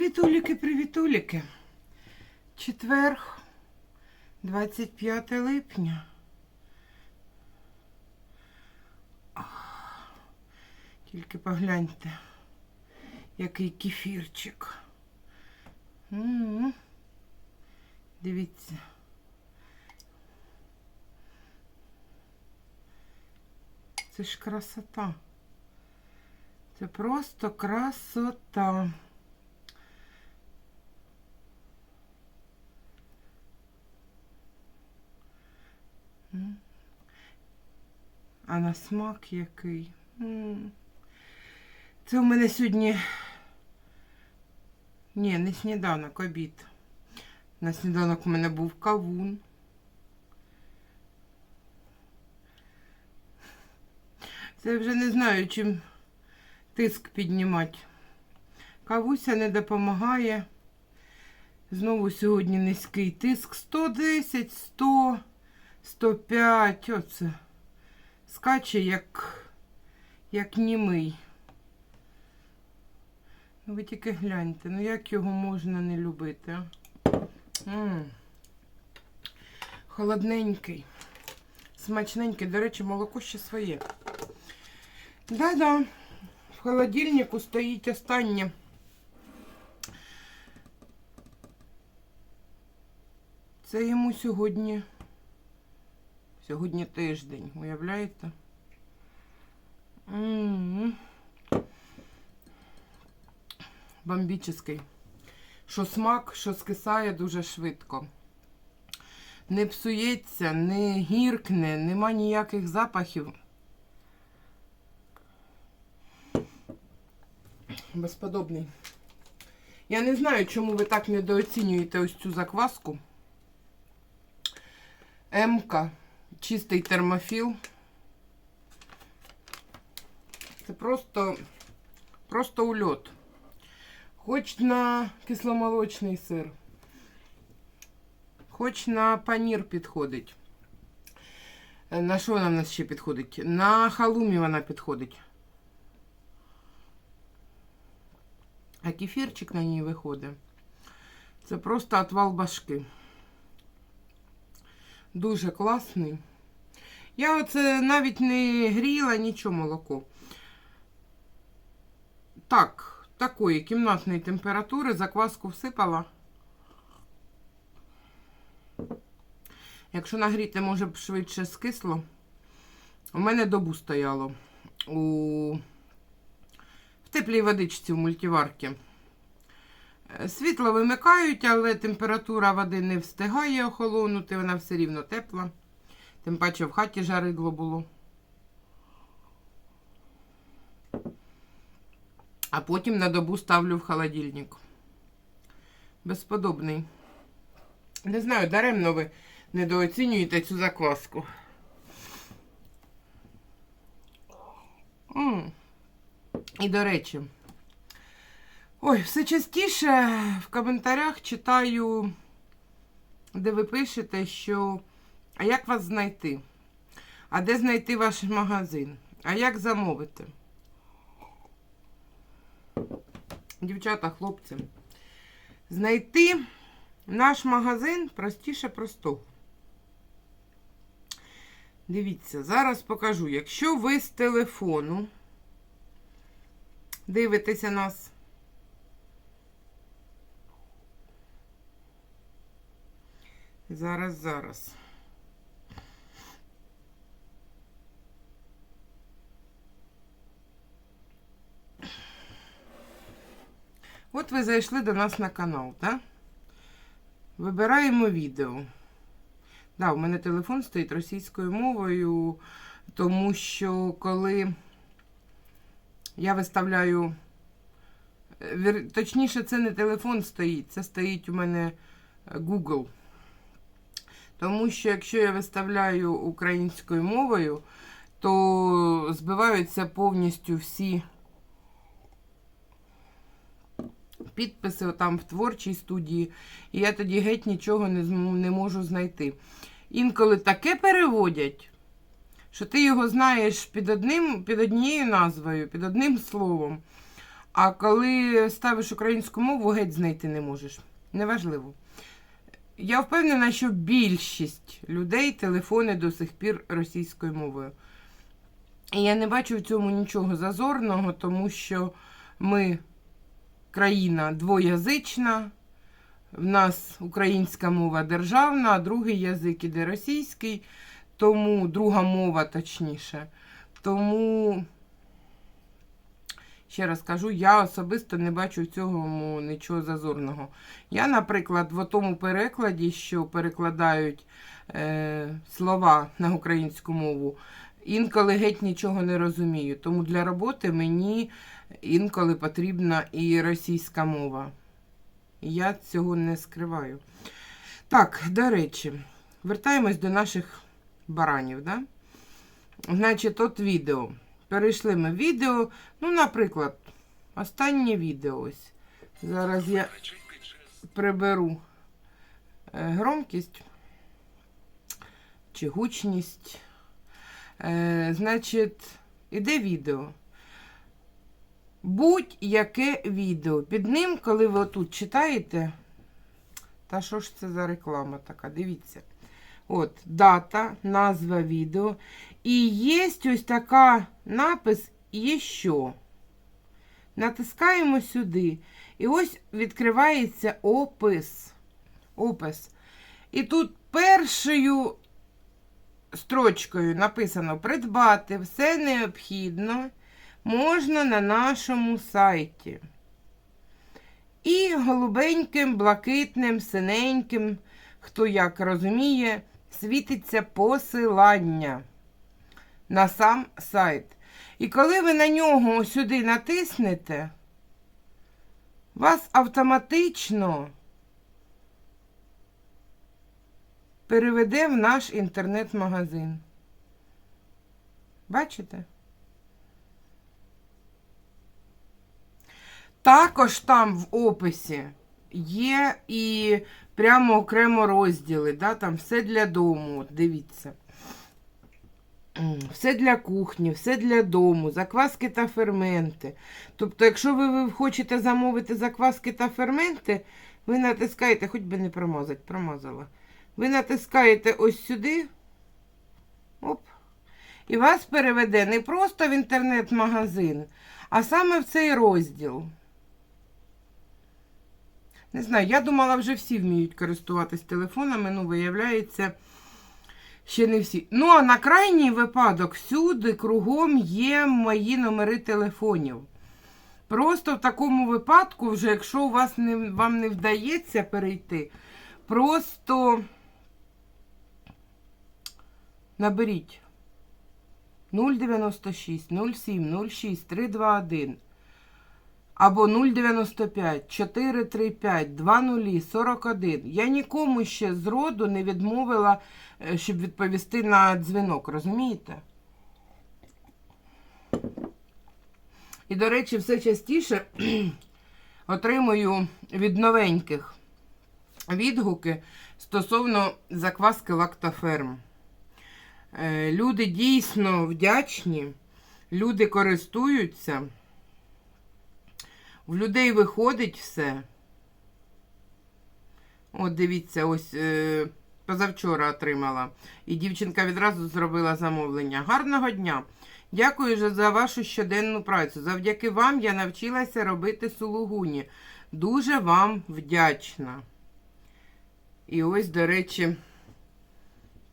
Привітуліки, привітуліки. Четверг, 25 липня. Ах, Тільки погляньте, який кефірчик. М-м. Дивіться. Це ж красота. Це просто красота. А на смак який. Це у мене сьогодні. Ні, не сніданок, обід. На сніданок у мене був кавун. Це вже не знаю, чим тиск піднімати. Кавуся не допомагає. Знову сьогодні низький тиск. 110, 100, 105. Оце. Скаче як, як німий. Ну, ви тільки гляньте, ну як його можна не любити, а? М. Холодненький. Смачненький. До речі, молоко ще своє. Да-да. В холодильнику стоїть останнє. Це йому сьогодні. Сьогодні тиждень, уявляєте? Бомбічний. Що смак, що скисає дуже швидко. Не псується, не гіркне, нема ніяких запахів. Безподобний. Я не знаю, чому ви так недооцінюєте ось цю закваску. М-ка, чистий термофіл. Це просто, просто ульот. Хоч на кисломолочний сир, хоч на панір підходить. Е, На що вона в нас ще підходить? На халумі вона підходить. А кефірчик на ній виходить. Це просто отвал башки. Дуже класний. Я оце навіть не гріла нічого молоко. Так, такої кімнатної температури закваску всипала. Якщо нагріти, може б швидше скисло. У мене добу стояло у в теплій водичці в мультиварці. Е, Світло вимикають, але температура води не встигає охолонути, вона все рівно тепла. Тим паче в хаті жаридло було. А потім на добу ставлю в холодильник. Безподобний. Не знаю, даремно ви недооцінюєте цю закваску. М. І до речі, ой, все частіше в коментарях читаю, де ви пишете, що а як вас знайти? А де знайти ваш магазин? А як замовити? Дівчата, хлопці, знайти наш магазин простіше простого. Дивіться, зараз покажу. Якщо ви з телефону дивитеся нас, зараз, зараз. От ви зайшли до нас на канал, так? Вибираємо відео. Да, у мене телефон стоїть російською мовою, тому що коли я виставляю. е, Точніше, це не телефон стоїть, це стоїть у мене е, Google. Тому що якщо я виставляю українською мовою, то збиваються повністю всі підписи там в творчій студії, і я тоді геть нічого не, не можу знайти. Інколи таке переводять, що ти його знаєш під, одним, під однією назвою, під одним словом. А коли ставиш українську мову, геть знайти не можеш. Неважливо. Я впевнена, що більшість людей телефони до сих пір російською мовою. І я не бачу в цьому нічого зазорного, тому що ми країна двоязична, в нас українська мова державна, а другий язик іде російський, тому друга мова точніше. Тому, ще раз кажу, я особисто не бачу в цьому нічого зазорного. Я, наприклад, в тому перекладі, що перекладають е, слова на українську мову, інколи геть нічого не розумію. Тому для роботи мені інколи потрібна і російська мова. Я цього не скриваю. Так, до речі, вертаємось до наших баранів. Да? Значить, от відео. Перейшли ми відео. Ну, наприклад, останнє відео ось. Зараз я приберу е, громкість чи гучність. Е, значить, іде відео. Будь-яке відео. Під ним, коли ви отут читаєте, та що ж це за реклама така? Дивіться. От, дата, назва відео. І є ось така напис є що. Натискаємо сюди. І ось відкривається опис. Опис. І тут першою строчкою написано придбати все необхідно можна на нашому сайті. І голубеньким, блакитним, синеньким, хто як розуміє, світиться посилання на сам сайт. І коли ви на нього сюди натиснете, вас автоматично переведе в наш інтернет-магазин. Бачите? Також там в описі є і прямо окремо розділи, да, там все для дому, дивіться. Все для кухні, все для дому, закваски та ферменти. Тобто, якщо ви, хочете замовити закваски та ферменти, ви натискаєте, хоч би не промазать, промазала. Ви натискаєте ось сюди. Оп. І вас переведе не просто в інтернет-магазин, а саме в цей розділ. Не знаю, я думала, вже всі вміють користуватись телефонами, ну, виявляється, ще не всі. Ну, а на крайній випадок, всюди кругом є мої номери телефонів. Просто в такому випадку, вже якщо у вас не, вам не вдається перейти, просто наберіть 096 07 06 321 або 095 435 20 41. Я нікому ще з роду не відмовила, е, щоб відповісти на дзвінок, розумієте? І, до речі, все частіше отримую від новеньких відгуки стосовно закваски лактоферм. Е, Люди дійсно вдячні, люди користуються. В людей виходить все. От, дивіться, ось е, позавчора отримала. І дівчинка відразу зробила замовлення. Гарного дня! Дякую за вашу щоденну працю. Завдяки вам я навчилася робити сулугуні. Дуже вам вдячна. І ось, до речі,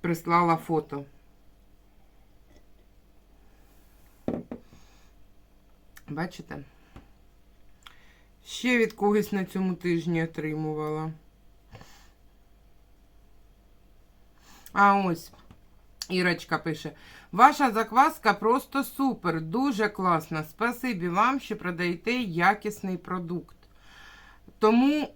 прислала фото. Бачите? Ще від когось на цьому тижні отримувала. А ось Ірочка пише: Ваша закваска просто супер, дуже класна. Спасибі вам, що продаєте якісний продукт. Тому,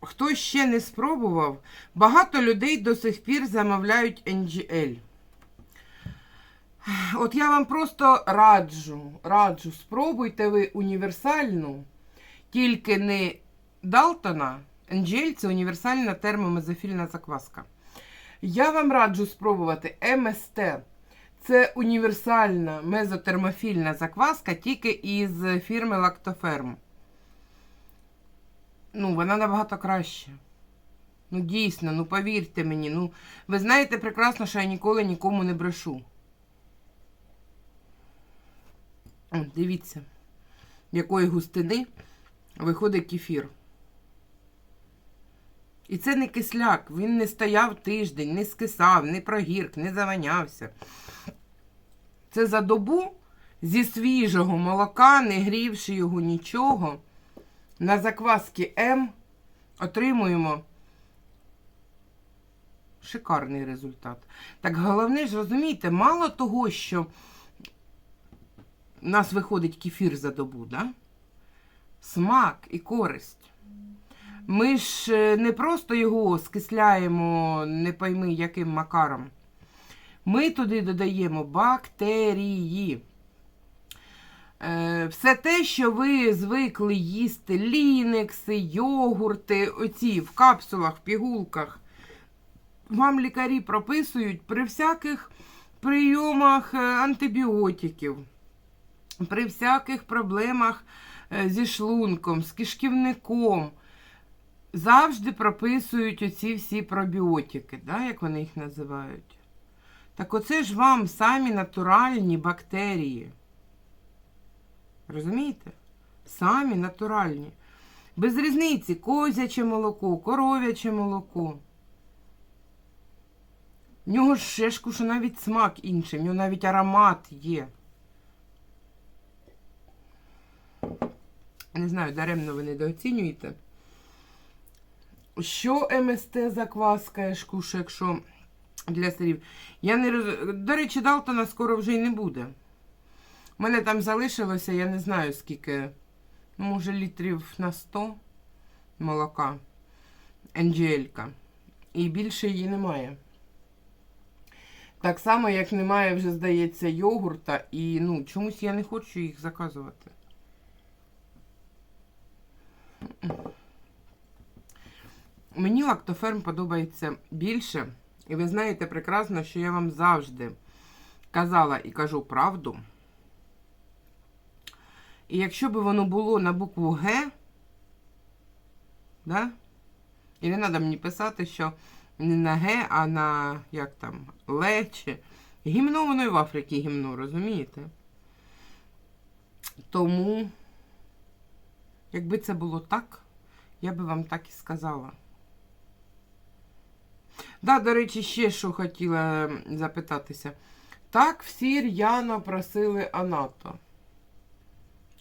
хто ще не спробував, багато людей до сих пір замовляють NGL. От я вам просто раджу, раджу, спробуйте ви універсальну, тільки не Далтона. NGL це універсальна термомезофільна закваска. Я вам раджу спробувати МСТ. Це універсальна мезотермофільна закваска тільки із фірми Лактоферм. Ну, вона набагато краще. Ну, дійсно, ну повірте мені. Ну, ви знаєте прекрасно, що я ніколи нікому не брешу. О, дивіться, якої густини виходить кефір. І це не кисляк, він не стояв тиждень, не скисав, не прогірк, не заванявся. Це за добу зі свіжого молока, не грівши його нічого, на закваски М отримуємо шикарний результат. Так головне ж, розумієте, мало того, що у нас виходить кефір за добу, да? смак і користь. Ми ж е, не просто його скисляємо, не пойми яким макаром. Ми туди додаємо бактерії. Е, Все те, що ви звикли їсти лінекси, йогурти, оці в капсулах, в пігулках. Вам лікарі прописують при всяких прийомах е, антибіотиків, при всяких проблемах е, зі шлунком, з кишківником. Завжди прописують оці всі пробіотики, да, як вони їх називають. Так оце ж вам самі натуральні бактерії. Розумієте? Самі натуральні. Без різниці козяче молоко, коров'яче молоко. В нього я ж що навіть смак інший, в нього навіть аромат є. Не знаю, даремно ви недооцінюєте. Що МСТ закваска, я ж якщо для сирів. Я не роз... До речі, Далтона скоро вже й не буде. У мене там залишилося, я не знаю скільки, ну, може, літрів на 100 молока. Енджелька. І більше її немає. Так само, як немає вже, здається, йогурта. І ну, чомусь я не хочу їх заказувати. Мені лактоферм подобається більше. І ви знаєте прекрасно, що я вам завжди казала і кажу правду. І якщо б воно було на букву Г, да? і не треба мені писати, що не на Г, а на як там, Л чи гімно воно і в Африці гімно, розумієте? Тому, якби це було так, я би вам так і сказала. Да, до речі, ще що хотіла запитатися. Так, всі р'яно просили Анато.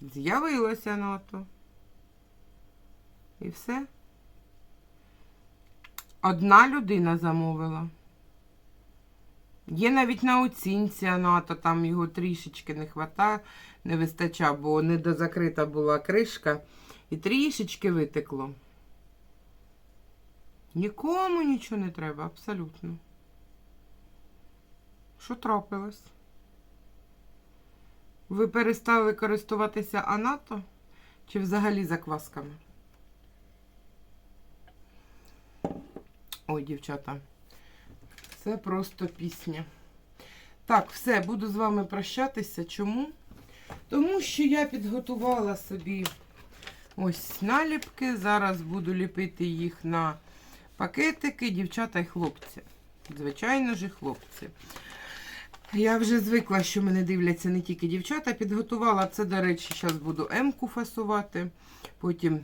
З'явилося Анато. І все. Одна людина замовила. Є навіть на оцінці Анато, там його трішечки не хвата, не вистача, бо недозакрита була кришка і трішечки витекло. Нікому нічого не треба, абсолютно. Що трапилось? Ви перестали користуватися анато чи взагалі заквасками? Ой, дівчата, це просто пісня. Так, все, буду з вами прощатися. Чому? Тому що я підготувала собі ось наліпки. Зараз буду ліпити їх на пакетики, дівчата і хлопці. Звичайно ж, хлопці. Я вже звикла, що мене дивляться не тільки дівчата. Підготувала це, до речі, зараз буду М-ку фасувати. Потім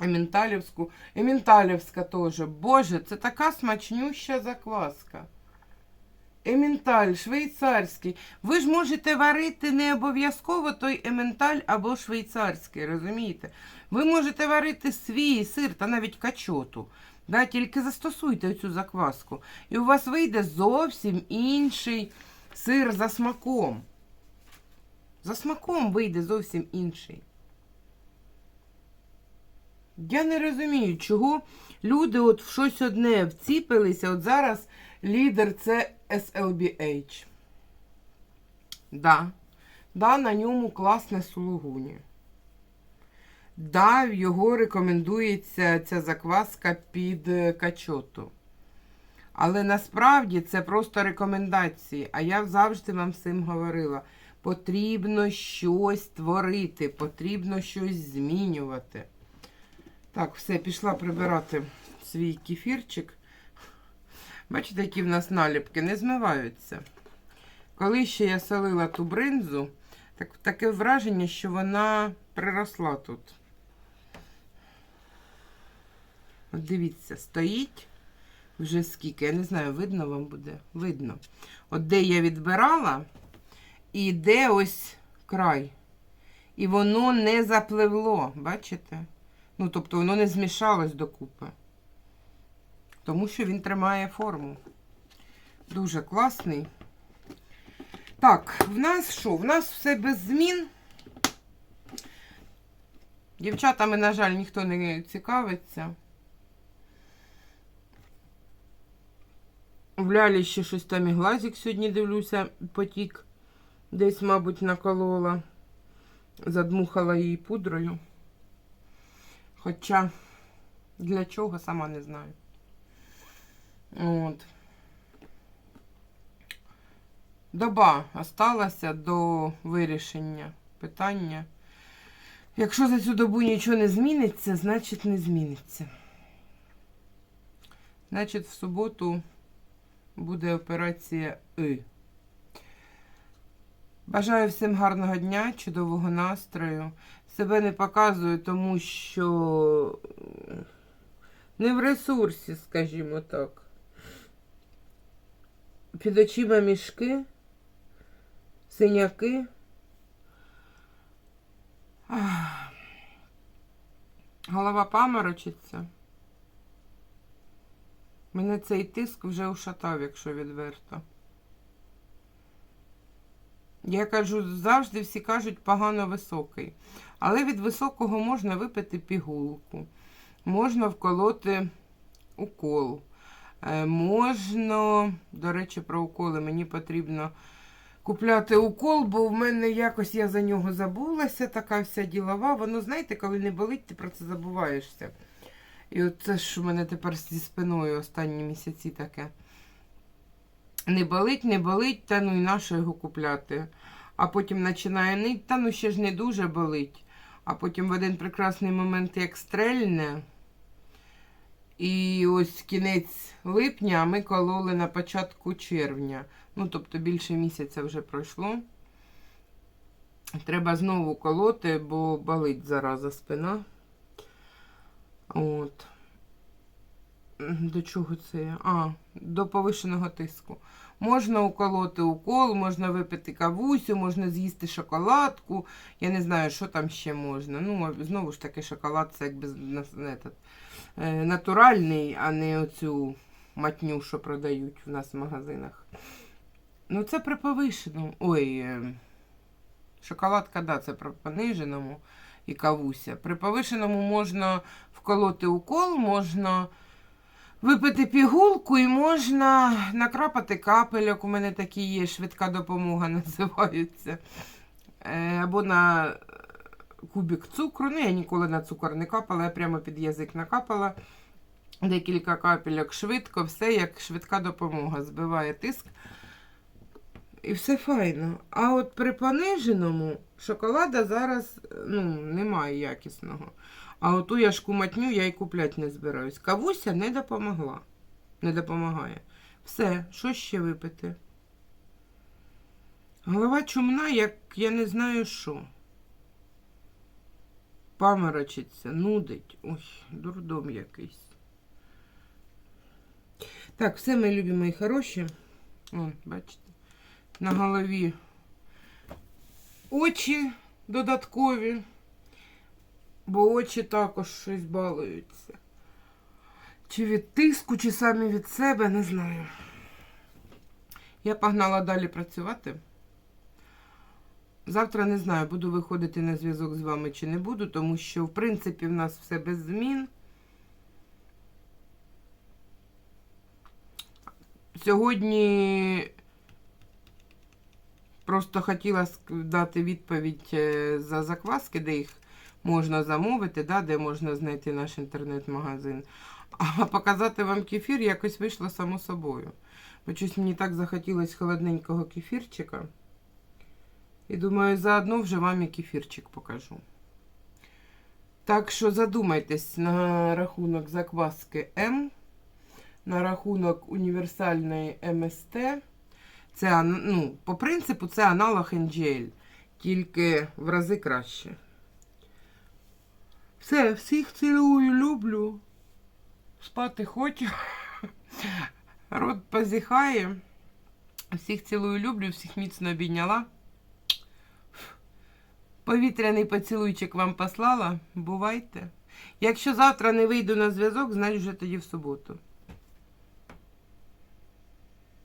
Ементалівську. Ементалівська теж. Боже, це така смачнюща закваска. Ементаль, швейцарський. Ви ж можете варити не обов'язково той ементаль або швейцарський, розумієте? Ви можете варити свій сир та навіть качоту. Да, тільки застосуйте цю закваску. І у вас вийде зовсім інший сир за смаком. За смаком вийде зовсім інший. Я не розумію, чого люди от в щось одне вціпилися. От зараз лідер це SLBH. Да. Да, на ньому класне сулугуні. Да, його рекомендується ця закваска під е, качоту. Але насправді це просто рекомендації. А я завжди вам всім говорила: потрібно щось творити, потрібно щось змінювати. Так, все, пішла прибирати свій кефірчик. Бачите, які в нас наліпки не змиваються. Коли ще я солила ту бринзу, так, таке враження, що вона приросла тут. От дивіться, стоїть вже скільки, я не знаю, видно вам буде? Видно. От де я відбирала, і де ось край. І воно не запливло, бачите? Ну, тобто воно не змішалось докупи. Тому що він тримає форму. Дуже класний. Так, в нас що? В нас все без змін. Дівчатами, на жаль, ніхто не цікавиться. В Лялі ще щось там і глазик сьогодні дивлюся, потік. Десь, мабуть, наколола. Задмухала її пудрою. Хоча для чого, сама не знаю. От. Доба осталася до вирішення питання. Якщо за цю добу нічого не зміниться, значить не зміниться. Значить, в суботу буде операція И. Бажаю всім гарного дня, чудового настрою. Себе не показую, тому що не в ресурсі, скажімо так. Під очима мішки, синяки. Голова паморочиться. Мене цей тиск вже ушатав, якщо відверто. Я кажу, завжди всі кажуть погано високий. Але від високого можна випити пігулку, можна вколоти укол. Е, Можна, до речі, про уколи мені потрібно купляти укол, бо в мене якось я за нього забулася, така вся ділова. Воно, знаєте, коли не болить, ти про це забуваєшся. І от це ж у мене тепер зі спиною останні місяці таке. Не болить, не болить, та ну і на що його купляти. А потім починає нить, та ну ще ж не дуже болить. А потім в один прекрасний момент як стрельне. І ось кінець липня ми кололи на початку червня. Ну, тобто більше місяця вже пройшло. Треба знову колоти, бо болить зараза спина. От. До чого це? А, до повишеного тиску. Можна уколоти укол, можна випити кавусю, можна з'їсти шоколадку. Я не знаю, що там ще можна. Ну, знову ж таки, шоколад це якби е, натуральний, а не оцю матню, що продають в нас в магазинах. Ну, це при повишеному. Ой, е, шоколадка, да, це при пониженому і кавуся. При повишеному можна вколоти укол, можна випити пігулку і можна накрапати капельок. У мене такі є, швидка допомога називаються. Е, Або на кубік цукру. Ну, я ніколи на цукор не капала, я прямо під язик накапала. Декілька капельок швидко, все як швидка допомога. Збиває тиск. І все файно. А от при пониженому шоколада зараз ну, немає якісного. А оту яшку матню я й купляти не збираюсь. Кавуся не допомогла. Не допомагає. Все, що ще випити? Голова чумна, як я не знаю що. Паморочиться, нудить. Ой, дурдом якийсь. Так, все, мої любі, мої хороші. О, бачите, на голові очі додаткові, бо очі також щось балуються. Чи від тиску, чи самі від себе, не знаю. Я погнала далі працювати. Завтра не знаю, буду виходити на зв'язок з вами чи не буду, тому що, в принципі, в нас все без змін. Сьогодні просто хотіла дати відповідь е, за закваски, де їх можна замовити, да, де можна знайти наш інтернет-магазин. А показати вам кефір якось вийшло само собою. Бо щось мені так захотілося холодненького кефірчика. І думаю, заодно вже вам і кефірчик покажу. Так що задумайтесь на рахунок закваски М, на рахунок універсальної МСТ. Це, ну, по принципу, це аналог NGL, тільки в рази краще. Все, всіх цілую, люблю. Спати хочу. Рот позіхає. Всіх цілую, люблю, всіх міцно обійняла. Повітряний поцілуйчик вам послала. Бувайте. Якщо завтра не вийду на зв'язок, значить вже тоді в суботу.